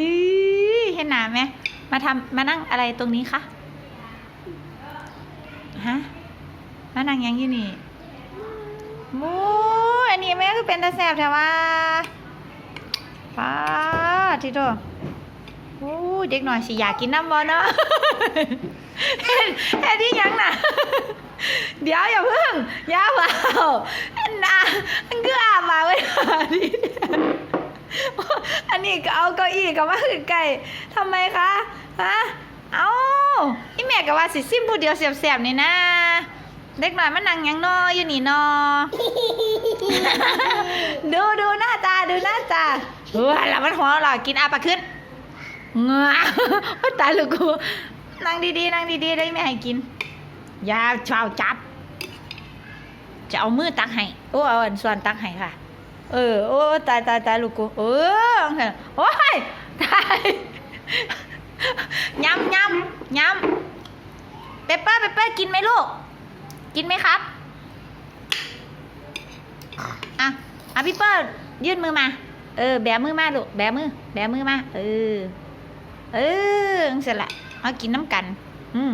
ดีเห็นหนาไหมมาทำมานั่งอะไรตรงนี้คะฮะมานั่งยังอยู่นี่มูอันนี้แม่คือเป็นตาแสบแถวว่าป้าทีโตโอ้เด็กหน่อยสิอยากกินน้ำบอเนาะเฮ็ดเฮ็ดที่ยังน่ะ เดี๋ยวอย่าเพิ่งอย่าเปล่าอันน่ะอันคืออาบมาไว้ก่อนดิ นนี้ก็เอาเก้าอี้ก็มาคือไก่ทำไมคะฮะเอาอีแม่ก็ว่าสิซิมผู้เดียวเสียบๆนี่นะเด็กหน่อยมันนั่งหยังนออยู่นี่นอดูดูหน้าตาดูหน้าตาเฮ้ยแล้วมันหัวเราะกินอาปากขึ้นเงือว่าตายลูกกูนั่งดีๆนั่งดีๆได้ไม่ให้กินอย่าเช้าจับ จะเอามือตักให้โอ้เอาอันส่วนตักให้ค่ะ เออโอ้ตายตายตายลูกกูเออ โอ้ยตายยำยำยำเปเปอร์เปเปอร์กินไหมลูก กินไหมครับ อะ อะพี่เปิ้ลยื่นมือมา เออ แบมือมาลูก แบมือ แบมือมา เออ เออเสร็จละเอากินน้ำกัน อืม